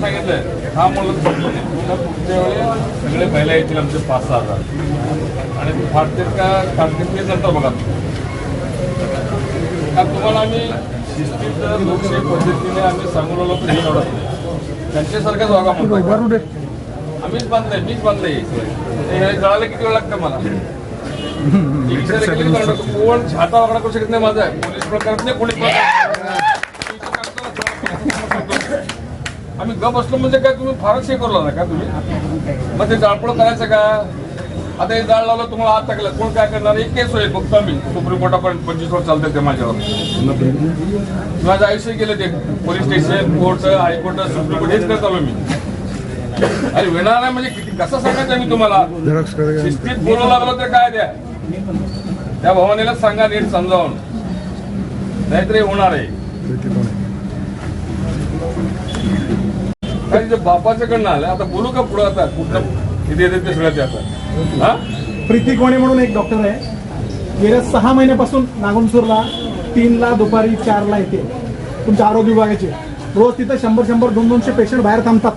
सांगितलंय. हा म्हणलं पुन्हा पुढच्या वेळी सगळे महिला येतील आमचे पाच सहा हजार. आणि ते फाडतील का काढतील ते नंतर बघा. का तुम्हाला आम्ही शिस्तीत लोकशाही पद्धतीने आम्ही सांगू लागलो तर हे आवडत नाही. त्यांच्यासारखाच वागा म्हणतो आम्हीच बांधलंय मीच बांधलंय हे जळायला किती वेळ लागतं मला. कोण छाता वागणा करू शकत नाही माझा. पोलीस प्रकार नाही पोलीस प्रकार आम्ही गप असलो म्हणजे काय तुम्ही फारच हे करू ना का तुम्ही? मग ते जाळपळ करायचं का? आता हे जाळ लावलं तुम्हाला आत टाकलं. कोण काय करणार? एक केस होईल फक्त आम्ही. सुप्रीम कोर्टापर्यंत पंचवीस वर्ष चालते ते माझ्यावर. माझं आयुष्य गेलं ते. Police station court high court supreme court हेच करत आलो मी अरे वेणार नाही म्हणजे किती कसं सांगायचं मी तुम्हाला? शिस्तीत बोलू लागलो तर काय द्या? त्या भवानीला सांगा नीट समजावून. नाहीतर होणार आहे. कारण जे बापाच्याकडनं आलं. आता बोलू का पुढं आता? कुठलं किती येते ते सगळं ते आता हा? प्रीती कोणे म्हणून एक डॉक्टर आहे. गेल्या सहा महिन्यापासून नागुनसूरला तीनला दुपारी चारला येते. तुमच्या आरोग्य विभागाचे. रोज तिथं शंभर शंभर दोन दोनशे पेशंट बाहेर थांबतात.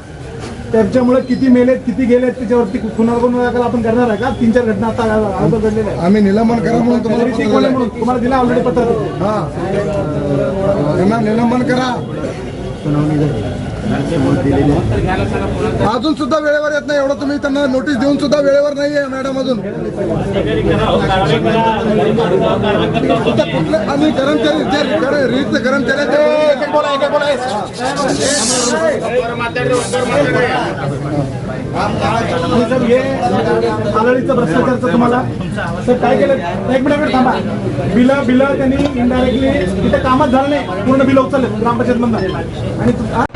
त्याच्यामुळे किती मेलेत किती गेलेत त्याच्यावरती पुनर्गुण आपण करणार आहे का? तीन चार घटना आता अगोदर घडलेल्या आहेत. आम्ही निलंबन करा म्हणून तुम्हाला प्रीती कोणे म्हणून. तुम्हाला दिला ऑलरेडी पत्र. हा. त्यांना निलंबन करा. अजून सुद्धा वेळेवर येत नाही एवढं तुम्ही त्यांना नोटीस देऊन सुद्धा वेळेवर नाहीये मॅडम अजून. आणि कर्मचारी जे रिक्त- रिक्त कर्मचारी हे आलळीचं भ्रष्टाचारचं तुम्हाला. सर काय केलं? एक मिनिट थांबा. बिलं बिलं त्यांनी इनडायरेक्टली तिथे कामच झालं नाही. पूर्ण बिलं उचलले ग्रामपंचायत मधनं आणि?